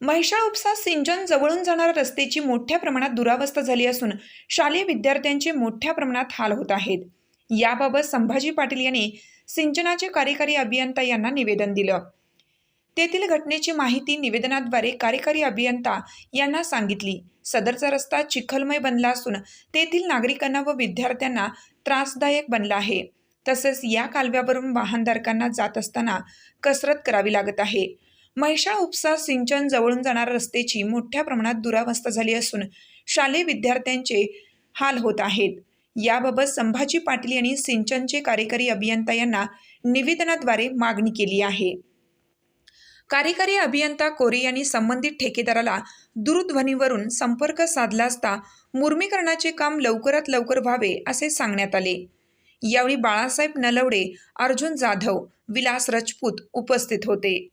म्हैसाळ उपसा सिंचन जवळून जाणाऱ्या रस्त्याची मोठ्या प्रमाणात दुरावस्था झाली असून शालेय विद्यार्थ्यांचे मोठ्या प्रमाणात हाल होत आहेत. याबाबत संभाजी पाटील यांनी सिंचनाचे कार्यकारी अभियंता यांना निवेदन दिलं. तेथील घटनेची माहिती निवेदनाद्वारे कार्यकारी अभियंता यांना सांगितली. सदरचा रस्ता चिखलमय बनला असून तेथील नागरिकांना व विद्यार्थ्यांना त्रासदायक बनला आहे. तसेच या कालव्यावरून वाहनधारकांना जात असताना कसरत करावी लागत आहे. महिषा उपसा सिंचन जवळून जाणाऱ्या रस्त्याची मोठ्या प्रमाणात दुरावस्था झाली असून शालेय विद्यार्थ्यांचे हाल होत आहेत. याबाबत संभाजी पाटील यांनी सिंचनचे कार्यकारी अभियंता यांना निवेदनाद्वारे मागणी केली आहे. कार्यकारी अभियंता कोरे यांनी संबंधित ठेकेदाराला दूरध्वनीवरून संपर्क साधला असता मुर्मीकरणाचे काम लवकरात लवकर व्हावे असे सांगण्यात आले. यावेळी बाळासाहेब नलवडे अर्जुन जाधव विलास रजपूत उपस्थित होते.